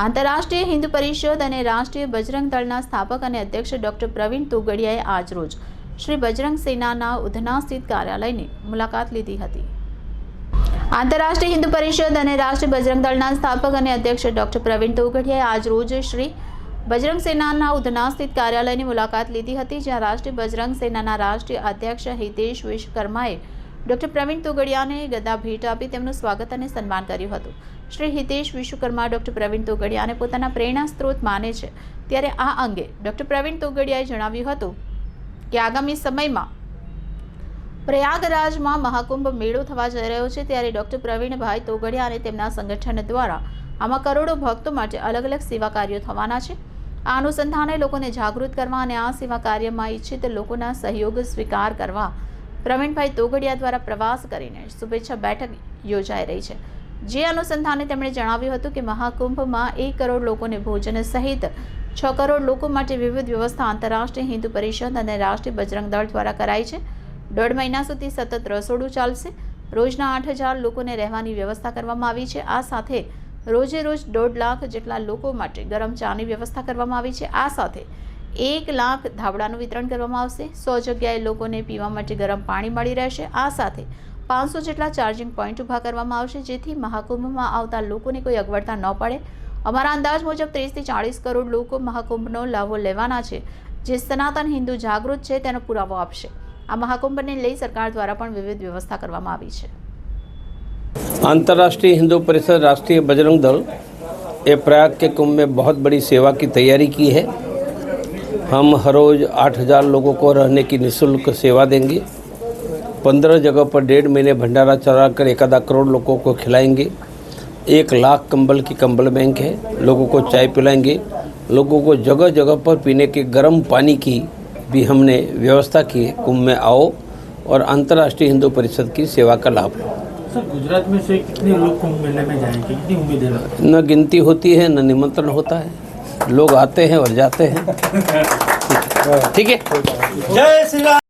આંતરરાષ્ટ્રીય હિન્દુ પરિષદ અને રાષ્ટ્રીય બજરંગ દળના સ્થાપક અને અધ્યક્ષ ડોક્ટર પ્રવીણ તોગડિયાએ આજરોજ શ્રી બજરંગ સેનાના ઉધના સ્થિત કાર્યાલયની મુલાકાત લીધી હતી. આંતરરાષ્ટ્રીય હિન્દુ પરિષદ અને રાષ્ટ્રીય બજરંગ દળના સ્થાપક અને અધ્યક્ષ ડોક્ટર પ્રવીણ તોગડિયાએ આજરોજ શ્રી બજરંગ સેનાના ઉધના સ્થિત કાર્યાલયની મુલાકાત લીધી હતી, જ્યાં રાષ્ટ્રીય બજરંગ સેનાના રાષ્ટ્રીય અધ્યક્ષ હિતેશ વિશ્વકર્માએ ડોક્ટર પ્રવીણ તોગડિયાને ગદા ભેટ આપી તેમનું સ્વાગત અને સન્માન કર્યું હતું. શ્રી હિતેશ વિશ્વકર્મા ડોક્ટર પ્રવીણ તોગડિયાને પોતાના પ્રેરણા સ્ત્રોત માને છે. ત્યારે આ અંગે ડોક્ટર પ્રવીણ તોગડિયાએ જણાવ્યું હતું કે આગામી સમયમાં પ્રયાગરાજમાં મહાકુંભ મેળો થવા જઈ રહ્યો છે ત્યારે ડોક્ટર પ્રવીણભાઈ તોગડિયા અને તેમના સંગઠન દ્વારા આમાં કરોડો ભક્તો માટે અલગ અલગ સેવા કાર્યો થવાના છે. આ અનુસંધાને લોકોને જાગૃત કરવા અને આ સેવા કાર્યમાં ઈચ્છિત લોકોના સહયોગ સ્વીકાર કરવા પ્રવીણભાઈ તોગડિયા દ્વારા પ્રવાસ કરીને શુભેચ્છા બેઠક યોજાઈ રહી છે. જે અનુસંધાને તેમણે જણાવ્યું હતું કે મહાકુંભમાં એક કરોડ લોકોને ભોજન સહિત છ કરોડ લોકો માટે વિવિધ વ્યવસ્થા આંતરરાષ્ટ્રીય હિન્દુ પરિષદ અને રાષ્ટ્રીય બજરંગ દળ દ્વારા કરાઈ છે. દોઢ મહિના સુધી સતત રસોડું ચાલશે. રોજના આઠ હજાર લોકોને રહેવાની વ્યવસ્થા કરવામાં આવી છે. આ સાથે રોજે રોજ દોઢ લાખ જેટલા લોકો માટે ગરમ ચાની વ્યવસ્થા કરવામાં આવી છે. આ સાથે એક લાખ ધાબળાનું વિતરણ કરવામાં આવશે. સો જગ્યાએ લોકોને પીવા માટે ગરમ પાણી મળી રહેશે. આ સાથે પાંચસો જેટલા ચાર્જિંગ પોઈન્ટ ઊભા કરવામાં આવશે, જેથી મહાકુંભમાં આવતા લોકોને કોઈ અગવડતા ન પડે. અમારા અંદાજ મુજબ ત્રીસથી ચાળીસ કરોડ લોકો મહાકુંભનો લાભો લેવાના છે. જે સનાતન હિન્દુ જાગૃત છે, તેનો પુરાવો આપશે. આ મહાકુંભને લઈ સરકાર દ્વારા પણ વિવિધ વ્યવસ્થા કરવામાં આવી છે. આંતરરાષ્ટ્રીય હિન્દુ પરિષદ રાષ્ટ્રીય બજરંગ દળ એ પ્રયાગ કે કુંભ બહુ બડી સેવા કી તૈયારી કી હૈ. हम हर रोज़ आठ हज़ार लोगों को रहने की निःशुल्क सेवा देंगे। पंद्रह जगह पर डेढ़ महीने भंडारा चला कर एक आधा करोड़ लोगों को खिलाएँगे। एक लाख कंबल की कंबल बैंक है लोगों को चाय पिलाएँगे। लोगों को जगह जगह पर पीने के गर्म पानी की भी हमने व्यवस्था की है। कुंभ में आओ और अंतर्राष्ट्रीय हिंदू परिषद की सेवा का लाभ लो। सर गुजरात में से कितने लोग कुंभ मेले में जाएँगे? कितनी उम्मीद है? न गिनती होती है न निमंत्रण होता है। लोग आते हैं और जाते हैं ठीक है जय श्री राम